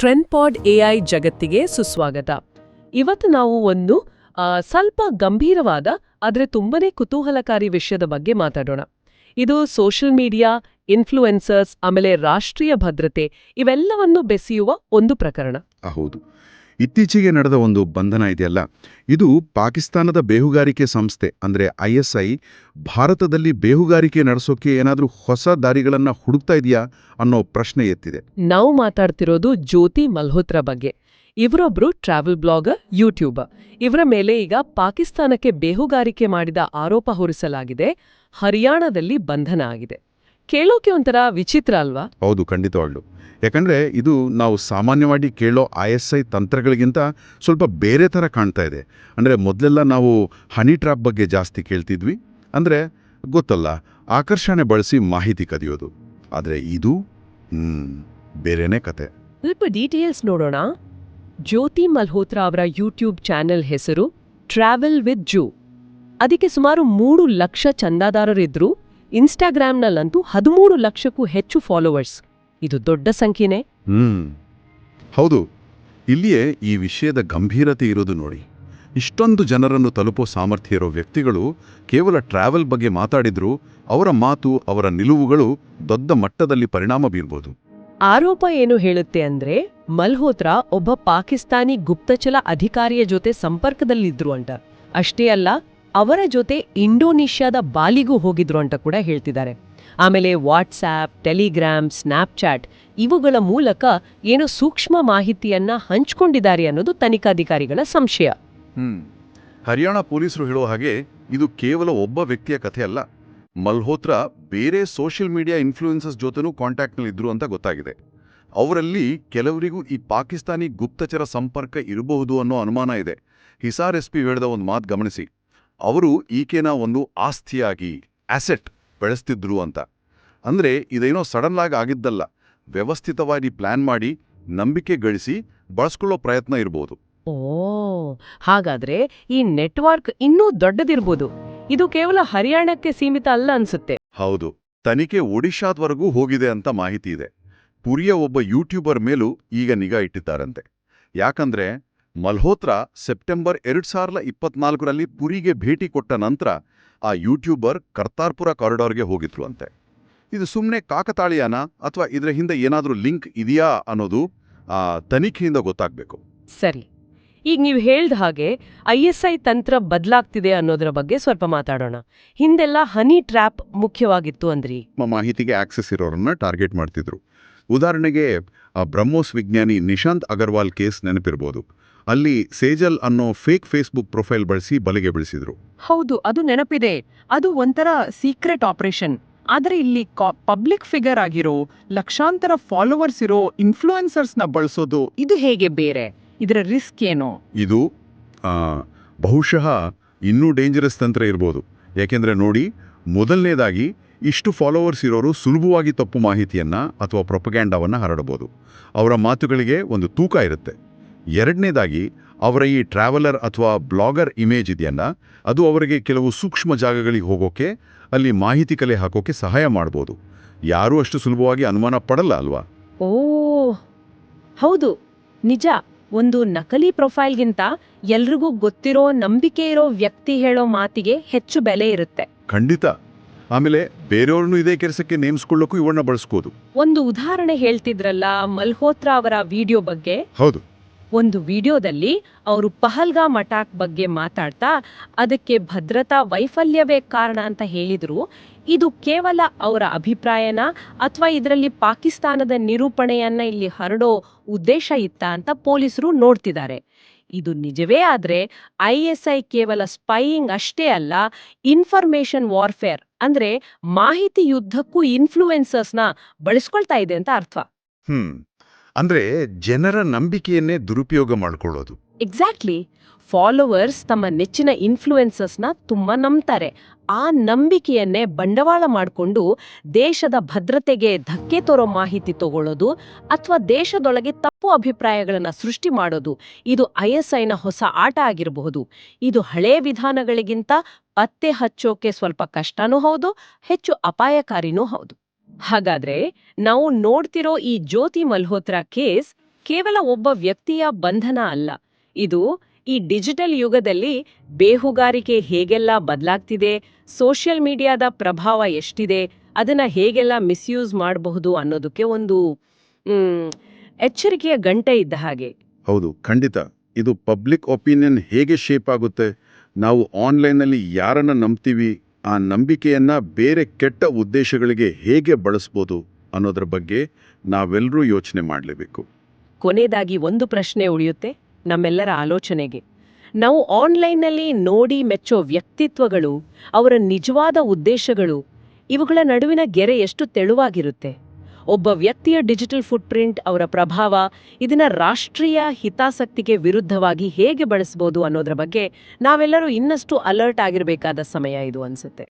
Trend ಪಾಡ್ AI ಜಗತ್ತಿಗೆ ಸುಸ್ವಾಗತ. ಇವತ್ತು ನಾವು ಒಂದು ಸ್ವಲ್ಪ ಗಂಭೀರವಾದ, ಆದರೆ ತುಂಬನೇ ಕುತೂಹಲಕಾರಿ ವಿಷಯದ ಬಗ್ಗೆ ಮಾತಾಡೋಣ. ಇದು ಸೋಷಿಯಲ್ ಮೀಡಿಯಾ, ಇನ್ಫ್ಲೂಯೆನ್ಸರ್ಸ್, ಆಮೇಲೆ ರಾಷ್ಟ್ರೀಯ ಭದ್ರತೆ, ಇವೆಲ್ಲವನ್ನು ಬೆಸೆಯುವ ಒಂದು ಪ್ರಕರಣ. ಹೌದು. ಇತ್ತೀಚೆಗೆ ನಡೆದ ಒಂದು ಬಂಧನ ಇದೆಯಲ್ಲ? ಇದು ಪಾಕಿಸ್ತಾನದ ಬೇಹುಗಾರಿಕೆ ಸಂಸ್ಥೆ ಅಂದ್ರೆ ಐ ಭಾರತದಲ್ಲಿ ಬೇಹುಗಾರಿಕೆ ನಡೆಸೋಕೆ ಏನಾದರೂ ಹೊಸ ದಾರಿಗಳನ್ನು ಹುಡುಕ್ತಾ ಇದೆಯಾ ಅನ್ನೋ ಪ್ರಶ್ನೆ ಎತ್ತಿದೆ. ನಾವು ಮಾತಾಡ್ತಿರೋದು ಜ್ಯೋತಿ ಮಲ್ಹೋತ್ರಾ ಬಗ್ಗೆ. ಇವರೊಬ್ರು ಟ್ರಾವೆಲ್ ಬ್ಲಾಗರ್ ಯೂಟ್ಯೂಬರ್. ಇವರ ಮೇಲೆ ಈಗ ಪಾಕಿಸ್ತಾನಕ್ಕೆ ಬೇಹುಗಾರಿಕೆ ಮಾಡಿದ ಆರೋಪ ಹೊರಿಸಲಾಗಿದೆ. ಹರಿಯಾಣದಲ್ಲಿ ಬಂಧನ ಆಗಿದೆ. ಕೇಳೋಕೆ ಒಂಥರ ವಿಚಿತ್ರ ಅಲ್ವಾ? ಹೌದು ಖಂಡಿತವಾಗ್ಲು. ಯಾಕಂದ್ರೆ ಇದು ನಾವು ಸಾಮಾನ್ಯವಾಗಿ ಕೇಳೋ ಐ ಎಸ್ ಐ ತಂತ್ರಗಳಿಗಿಂತ ಸ್ವಲ್ಪ ಬೇರೆ ಥರ ಕಾಣ್ತಾ ಇದೆ. ಅಂದರೆ ಮೊದಲೆಲ್ಲ ನಾವು ಹನಿ ಟ್ರ್ಯಾಪ್ ಬಗ್ಗೆ ಜಾಸ್ತಿ ಕೇಳ್ತಿದ್ವಿ. ಅಂದರೆ ಗೊತ್ತಲ್ಲ, ಆಕರ್ಷಣೆ ಬಳಸಿ ಮಾಹಿತಿ ಕದಿಯೋದು. ಆದರೆ ಇದು ಬೇರೆನೇ ಕತೆ. ಸ್ವಲ್ಪ ಡೀಟೇಲ್ಸ್ ನೋಡೋಣ. ಜ್ಯೋತಿ ಮಲ್ಹೋತ್ರಾ ಅವರ ಯೂಟ್ಯೂಬ್ ಚಾನೆಲ್ ಹೆಸರು ಟ್ರಾವೆಲ್ ವಿತ್ ಜೂ. ಅದಕ್ಕೆ ಸುಮಾರು ಮೂರು ಲಕ್ಷ ಚಂದಾದಾರರಿದ್ದರು ಇನ್ಸ್ಟಾಗ್ರಾಮ್ನಲ್ಲಂತೂ ಹದಿಮೂರು ಲಕ್ಷಕ್ಕೂ ಹೆಚ್ಚು ಫಾಲೋವರ್ಸ್. ಇದು ದೊಡ್ಡ ಸಂಖ್ಯೆನೇ. ಹ್ಮ್. ಹೌದು ಇಲ್ಲಿಯೇ ಈ ವಿಷಯದ ಗಂಭೀರತೆ ಇರೋದು ನೋಡಿ. ಇಷ್ಟೊಂದು ಜನರನ್ನು ತಲುಪೋ ಸಾಮರ್ಥ್ಯ ಇರೋ ವ್ಯಕ್ತಿಗಳು ಕೇವಲ ಟ್ರಾವೆಲ್ ಬಗ್ಗೆ ಮಾತಾಡಿದ್ರು ಅವರ ಮಾತು ಅವರ ನಿಲುವುಗಳು ದೊಡ್ಡ ಮಟ್ಟದಲ್ಲಿ ಪರಿಣಾಮ ಬೀರ್ಬೋದು. ಆರೋಪ ಏನು ಹೇಳುತ್ತೆ ಅಂದ್ರೆ ಮಲ್ಹೋತ್ರಾ ಒಬ್ಬ ಪಾಕಿಸ್ತಾನಿ ಗುಪ್ತಚರ ಅಧಿಕಾರಿಯ ಜೊತೆ ಸಂಪರ್ಕದಲ್ಲಿದ್ರು ಅಂಟ ಅಷ್ಟೇ ಅಲ್ಲ ಅವರ ಜೊತೆ ಇಂಡೋನೇಷ್ಯಾದ ಬಾಲಿಗೂ ಹೋಗಿದ್ರು ಅಂತ ಕೂಡ ಹೇಳ್ತಿದ್ದಾರೆ. ಆಮೇಲೆ ವಾಟ್ಸ್ಆ್ಯಪ್ ಟೆಲಿಗ್ರಾಮ್ ಸ್ನ್ಯಾಪ್ಚಾಟ್ ಇವುಗಳ ಮೂಲಕ ಏನೋ ಸೂಕ್ಷ್ಮ ಮಾಹಿತಿಯನ್ನ ಹಂಚಿಕೊಂಡಿದ್ದಾರೆ ಅನ್ನೋದು ತನಿಖಾಧಿಕಾರಿಗಳ ಸಂಶಯ. ಹರಿಯಾಣ ಪೊಲೀಸರು ಹೇಳೋ ಹಾಗೆ ಇದು ಕೇವಲ ಒಬ್ಬ ವ್ಯಕ್ತಿಯ ಕಥೆ ಅಲ್ಲ. ಮಲ್ಹೋತ್ರಾ ಬೇರೆ ಸೋಷಿಯಲ್ ಮೀಡಿಯಾ ಇನ್ಫ್ಲೂಯೆನ್ಸಸ್ ಜೊತೆನೂ ಕಾಂಟ್ಯಾಕ್ಟ್ನಲ್ಲಿದ್ದರು ಅಂತ ಗೊತ್ತಾಗಿದೆ. ಅವರಲ್ಲಿ ಕೆಲವರಿಗೂ ಈ ಪಾಕಿಸ್ತಾನಿ ಗುಪ್ತಚರ ಸಂಪರ್ಕ ಇರಬಹುದು ಅನ್ನೋ ಅನುಮಾನ ಇದೆ. ಹಿಸಾರ್ ಎಸ್ ಪಿ ಹೇಳಿದ ಒಂದು ಮಾತು ಗಮನಿಸಿ. ಅವರು ಈಕೆನ ಒಂದು ಆಸ್ತಿಯಾಗಿ ಆಸೆಟ್ ಬೆಳೆಸ್ತಿದ್ರು ಅಂತ. ಅಂದ್ರೆ ಇದೇನೋ ಸಡನ್ ಆಗಿ ಆಗಿದ್ದಲ್ಲ. ವ್ಯವಸ್ಥಿತವಾಗಿ ಪ್ಲಾನ್ ಮಾಡಿ ನಂಬಿಕೆ ಗಳಿಸಿ ಬಳಸ್ಕೊಳ್ಳೋ ಪ್ರಯತ್ನ ಇರ್ಬೋದು. ಓ ಹಾಗಾದ್ರೆ ಈ ನೆಟ್ವರ್ಕ್ ಇನ್ನೂ ದೊಡ್ಡದಿರ್ಬೋದು. ಇದು ಕೇವಲ ಹರಿಯಾಣಕ್ಕೆ ಸೀಮಿತ ಅಲ್ಲ ಅನ್ಸುತ್ತೆ. ಹೌದು. ತನಿಖೆ ಒಡಿಶಾದ್ವರೆಗೂ ಹೋಗಿದೆ ಅಂತ ಮಾಹಿತಿ ಇದೆ. ಪುರಿಯ ಒಬ್ಬ ಯೂಟ್ಯೂಬರ್ ಮೇಲೂ ಈಗ ನಿಗಾ ಇಟ್ಟಿದ್ದಾರಂತೆ. ಯಾಕಂದ್ರೆ ಮಲ್ಹೋತ್ರಾ ಸೆಪ್ಟೆಂಬರ್ ಎರಡ್ ಸಾವಿರದ ಇಪ್ಪತ್ನಾಲ್ಕರಲ್ಲಿ ಪುರಿಗೆ ಭೇಟಿ ಕೊಟ್ಟ ನಂತರ ಆ ಯೂಟ್ಯೂಬರ್ ಕರ್ತಾರ್ಪುರ ಕಾರಿಡಾರ್ಗೆ ಹೋಗಿದ್ರು ಅಂತೆ. ಇದು ಸುಮ್ಮನೆ ಕಾಕತಾಳಿಯಾನ ಅಥವಾ ಇದರ ಹಿಂದೆ ಏನಾದರೂ ಲಿಂಕ್ ಇದೆಯಾ ಅನ್ನೋದು ಆ ತನಿಖೆಯಿಂದ ಗೊತ್ತಾಗಬೇಕು. ಸರಿ. ಈಗ ನೀವು ಹೇಳ್ದ ಹಾಗೆ ಐ ಎಸ್ ಐ ತಂತ್ರ ಬದಲಾಗ್ತಿದೆ ಅನ್ನೋದರ ಬಗ್ಗೆ ಸ್ವಲ್ಪ ಮಾತಾಡೋಣ. ಹಿಂದೆಲ್ಲ ಹನಿ ಟ್ರ್ಯಾಪ್ ಮುಖ್ಯವಾಗಿತ್ತು ಅಂದ್ರಿ. ಮಾಹಿತಿಗೆ ಆಕ್ಸೆಸ್ ಇರೋರನ್ನ ಟಾರ್ಗೆಟ್ ಮಾಡ್ತಿದ್ರು. ಉದಾಹರಣೆಗೆ ಬ್ರಹ್ಮೋಸ್ ವಿಜ್ಞಾನಿ ನಿಶಾಂತ್ ಅಗರ್ವಾಲ್ ಕೇಸ್ ನೆನಪಿರ್ಬೋದು. ಅಲ್ಲಿ ಸೇಜಲ್ ಅನ್ನೋ ಫೇಕ್ ಫೇಸ್ಬುಕ್ ಪ್ರೊಫೈಲ್ ಬಳಸಿ ಬಲೆಗೆ ಬೀಳಿಸಿದ್ರು. ಹೌದು ಅದು ನೆನಪಿದೆ. ಅದು ಒಂಥರ ಸೀಕ್ರೆಟ್ ಆಪರೇಷನ್. ಆದರೆ ಇಲ್ಲಿ ಪಬ್ಲಿಕ್ ಫಿಗರ್ ಆಗಿರೋ ಲಕ್ಷಾಂತರ ಫಾಲೋವರ್ಸ್ ಇರೋ ಇನ್ಫ್ಲೂಯೆನ್ಸರ್ಸ್ನ ಬಳಸೋದು ಇದು ಹೇಗೆ ಬೇರೆ? ಇದರ ರಿಸ್ಕ್ ಏನು? ಇದು ಬಹುಶಃ ಇನ್ನೂ ಡೇಂಜರಸ್ ತಂತ್ರ ಇರ್ಬೋದು. ಯಾಕೆಂದ್ರೆ ನೋಡಿ ಮೊದಲನೇದಾಗಿ ಇಷ್ಟು ಫಾಲೋವರ್ಸ್ ಇರೋರು ಸುಲಭವಾಗಿ ತಪ್ಪು ಮಾಹಿತಿಯನ್ನ ಅಥವಾ ಪ್ರೊಪಗ್ಯಾಂಡವನ್ನ ಹರಡಬಹುದು ಅವರ ಮಾತುಗಳಿಗೆ ಒಂದು ತೂಕ ಇರುತ್ತೆ. ಎರಡನೇದಾಗಿ ಅವರ ಈ ಟ್ರಾವೆಲರ್ ಅಥವಾ ಬ್ಲಾಗರ್ ಇಮೇಜ್ ಇದೆಯಲ್ಲ ಅದು ಅವರಿಗೆ ಕೆಲವು ಸೂಕ್ಷ್ಮ ಜಾಗಗಳಿಗೆ ಹೋಗೋಕೆ ಅಲ್ಲಿ ಮಾಹಿತಿ ಕಲೆ ಹಾಕೋಕೆ ಸಹಾಯ ಮಾಡ್ಬೋದು. ಯಾರೂ ಅಷ್ಟು ಸುಲಭವಾಗಿ ಅನುಮಾನ ಪಡಲ್ಲ ಅಲ್ವಾ? ಓ ಹೌದು. ನಿಜ ಒಂದು ನಕಲಿ ಪ್ರೊಫೈಲ್ಗಿಂತ ಎಲ್ರಿಗೂ ಗೊತ್ತಿರೋ ನಂಬಿಕೆ ಇರೋ ವ್ಯಕ್ತಿ ಹೇಳೋ ಮಾತಿಗೆ ಹೆಚ್ಚು ಬೆಲೆ ಇರುತ್ತೆ. ಖಂಡಿತ. ಆಮೇಲೆ ಬೇರೆಯವ್ರನ್ನು ಇದೇ ಕೆಲಸಕ್ಕೆ ನೇಮಿಸ್ಕೊಳ್ಳೋಕ್ಕೂ ಇವನ್ನ ಬಳಸ್ಕೋದು ಒಂದು ಉದಾಹರಣೆ ಹೇಳ್ತಿದ್ರಲ್ಲ ಮಲ್ಹೋತ್ರಾ ಅವರ ವಿಡಿಯೋ ಬಗ್ಗೆ? ಹೌದು. ಒಂದು ವಿಡಿಯೋದಲ್ಲಿ ಅವರು ಪಹಲ್ಗಾಮ್ ಅಟ್ಯಾಕ್ ಬಗ್ಗೆ ಮಾತಾಡ್ತಾ, ಅದಕ್ಕೆ ಭದ್ರತಾ ವೈಫಲ್ಯವೇ ಕಾರಣ ಅಂತ ಹೇಳಿದರು. ಇದು ಕೇವಲ ಅವರ ಅಭಿಪ್ರಾಯನ ಅಥವಾ ಇದರಲ್ಲಿ ಪಾಕಿಸ್ತಾನದ ನಿರೂಪಣೆಯನ್ನ ಇಲ್ಲಿ ಹರಡೋ ಉದ್ದೇಶ ಇತ್ತ ಅಂತ ಪೊಲೀಸರು ನೋಡ್ತಿದ್ದಾರೆ. ಇದು ನಿಜವೇ ಆದ್ರೆ ಐ ಎಸ್ ಐ ಕೇವಲ ಸ್ಪೈಯಿಂಗ್ ಅಷ್ಟೇ ಅಲ್ಲ ಇನ್ಫಾರ್ಮೇಶನ್ ವಾರ್ಫೇರ್ ಅಂದ್ರೆ ಮಾಹಿತಿ ಯುದ್ಧಕ್ಕೂ ಇನ್ಫ್ಲೂಯೆನ್ಸರ್ಸ್ನ ಬಳಸ್ಕೊಳ್ತಾ ಇದೆ ಅಂತ ಅರ್ಥ. ಹ್ಮ್. ಅಂದ್ರೆ ಜನರ ನಂಬಿಕೆಯನ್ನೇ ದುರುಪಯೋಗ ಮಾಡ್ಕೊಳ್ಳೋದು. ಎಕ್ಸಾಕ್ಟ್ಲಿ ಫಾಲೋವರ್ಸ್ ತಮ್ಮ ನೆಚ್ಚಿನ ಇನ್ಫ್ಲೂಯೆನ್ಸಸ್ನ ತುಂಬಾ ನಂಬ್ತಾರೆ. ಆ ನಂಬಿಕೆಯನ್ನೇ ಬಂಡವಾಳ ಮಾಡಿಕೊಂಡು ದೇಶದ ಭದ್ರತೆಗೆ ಧಕ್ಕೆ ತೋರೋ ಮಾಹಿತಿ ತಗೊಳ್ಳೋದು ಅಥವಾ ದೇಶದೊಳಗೆ ತಪ್ಪು ಅಭಿಪ್ರಾಯಗಳನ್ನು ಸೃಷ್ಟಿ ಮಾಡೋದು, ಇದು ಐ ಎಸ್ ಹೊಸ ಆಟ ಆಗಿರಬಹುದು. ಇದು ಹಳೇ ವಿಧಾನಗಳಿಗಿಂತ ಪತ್ತೆ ಹಚ್ಚೋಕೆ ಸ್ವಲ್ಪ ಕಷ್ಟನೂ ಹೌದು, ಹೆಚ್ಚು ಅಪಾಯಕಾರಿನೂ ಹೌದು. ಹಾಗಾದ್ರೆ ನಾವು ನೋಡ್ತಿರೋ ಈ ಜ್ಯೋತಿ ಮಲ್ಹೋತ್ರಾ ಕೇಸ್ ಕೇವಲ ಒಬ್ಬ ವ್ಯಕ್ತಿಯ ಬಂಧನ ಅಲ್ಲ. ಇದು ಈ ಡಿಜಿಟಲ್ ಯುಗದಲ್ಲಿ ಬೇಹುಗಾರಿಕೆ ಹೇಗೆಲ್ಲ ಬದಲಾಗ್ತಿದೆ, ಸೋಷಿಯಲ್ ಮೀಡಿಯಾದ ಪ್ರಭಾವ ಎಷ್ಟಿದೆ, ಅದನ್ನ ಹೇಗೆಲ್ಲ ಮಿಸ್ಯೂಸ್ ಮಾಡಬಹುದು ಅನ್ನೋದಕ್ಕೆ ಒಂದು ಎಚ್ಚರಿಕೆಯ ಗಂಟೆ ಇದ್ದ ಹಾಗೆ. ಹೌದು, ಖಂಡಿತ. ಇದು ಪಬ್ಲಿಕ್ ಒಪಿನಿಯನ್ ಹೇಗೆ ಶೇಪ್ ಆಗುತ್ತೆ, ನಾವು ಆನ್ಲೈನ್ನಲ್ಲಿ ಯಾರನ್ನ ನಂಬ್ತೀವಿ ಆ ನಂಬಿಕೆಯನ್ನ ಬೇರೆ ಕೆಟ್ಟ ಉದ್ದೇಶಗಳಿಗೆ ಹೇಗೆ ಬಳಸ್ಬೋದು ಅನ್ನೋದ್ರ ಬಗ್ಗೆ ನಾವೆಲ್ಲರೂ ಯೋಚನೆ ಮಾಡಲೇಬೇಕು. ಕೊನೆಯದಾಗಿ ಒಂದು ಪ್ರಶ್ನೆ ಉಳಿಯುತ್ತೆ, ನಮ್ಮೆಲ್ಲರ ಆಲೋಚನೆಗೆ. ನಾವು ಆನ್ಲೈನ್ನಲ್ಲಿ ನೋಡಿ ಮೆಚ್ಚೋ ವ್ಯಕ್ತಿತ್ವಗಳು, ಅವರ ನಿಜವಾದ ಉದ್ದೇಶಗಳು, ಇವುಗಳ ನಡುವಿನ ಗೆರೆ ಎಷ್ಟು ತೆಳುವಾಗಿರುತ್ತೆ? ಒಬ್ಬ ವ್ಯಕ್ತಿಯ ಡಿಜಿಟಲ್ ಫುಟ್ಪ್ರಿಂಟ್ ಅವರ ಪ್ರಭಾವ ಇದನ್ನ ರಾಷ್ಟ್ರೀಯ ಹಿತಾಸಕ್ತಿಗೆ ವಿರುದ್ಧವಾಗಿ ಹೇಗೆ ಬಳಸ್ಬೋದು ಅನ್ನೋದ್ರ ಬಗ್ಗೆ ನಾವೆಲ್ಲರೂ ಇನ್ನಷ್ಟು ಅಲರ್ಟ್ ಆಗಿರಬೇಕಾದ ಸಮಯ ಇದು ಅನ್ಸುತ್ತೆ.